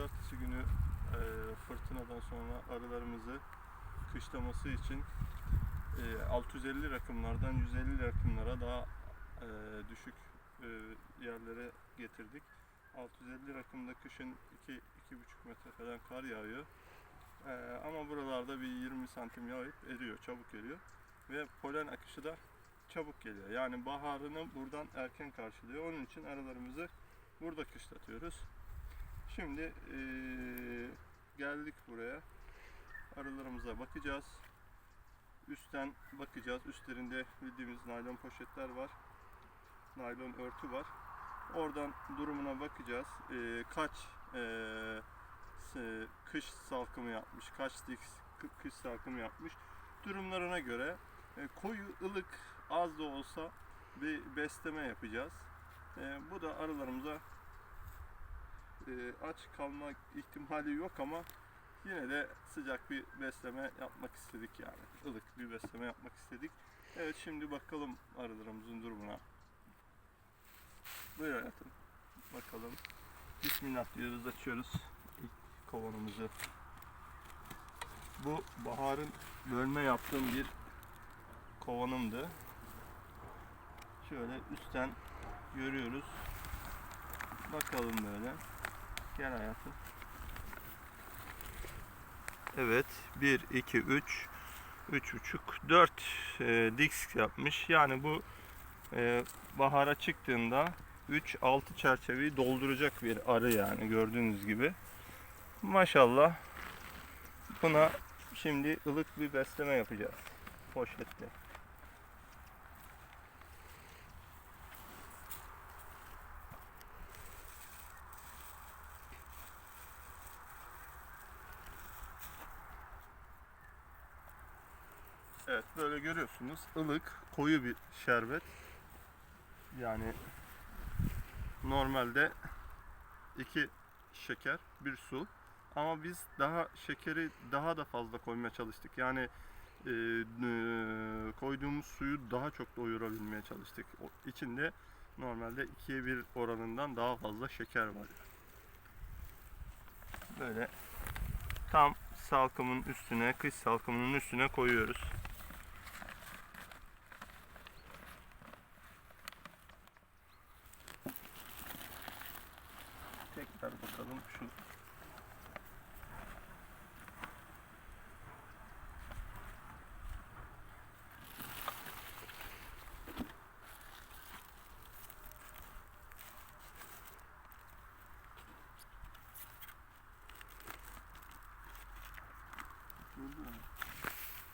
pazartesi günü e, fırtınadan sonra arılarımızı kışlaması için e, 650 rakımlardan 150 rakımlara daha e, düşük e, yerlere getirdik. 650 rakımda kışın 2 2,5 metre falan kar yağıyor. E, ama buralarda bir 20 santim yağıp eriyor, çabuk eriyor. Ve polen akışı da çabuk geliyor. Yani baharını buradan erken karşılıyor. Onun için arılarımızı burada kışlatıyoruz. Şimdi eee, geldik buraya. Arılarımıza bakacağız. Üstten bakacağız. Üstlerinde bildiğimiz naylon poşetler var. Naylon örtü var. Oradan durumuna bakacağız. Eee, kaç s- kış salkımı yapmış, kaç dik kı- kış salkımı yapmış. Durumlarına göre e, koyu, ılık, az da olsa bir besleme yapacağız. E, bu da arılarımıza e, aç kalma ihtimali yok ama yine de sıcak bir besleme yapmak istedik yani. ılık bir besleme yapmak istedik. Evet şimdi bakalım arılarımızın durumuna. Buyur hayatım. Bakalım. Bismillah diyoruz açıyoruz ilk kovanımızı. Bu baharın bölme yaptığım bir kovanımdı. Şöyle üstten görüyoruz. Bakalım böyle. Gel hayatım. Evet. 1, 2, 3, 3,5, 4 e, yapmış. Yani bu e, bahara çıktığında 3-6 çerçeveyi dolduracak bir arı yani gördüğünüz gibi. Maşallah. Buna şimdi ılık bir besleme yapacağız. Poşetle. Evet böyle görüyorsunuz ılık koyu bir şerbet. Yani normalde iki şeker bir su ama biz daha şekeri daha da fazla koymaya çalıştık. Yani e, e, koyduğumuz suyu daha çok doyurabilmeye çalıştık. O, içinde normalde ikiye bir oranından daha fazla şeker var. Böyle tam salkımın üstüne, kış salkımının üstüne koyuyoruz. oğlum şu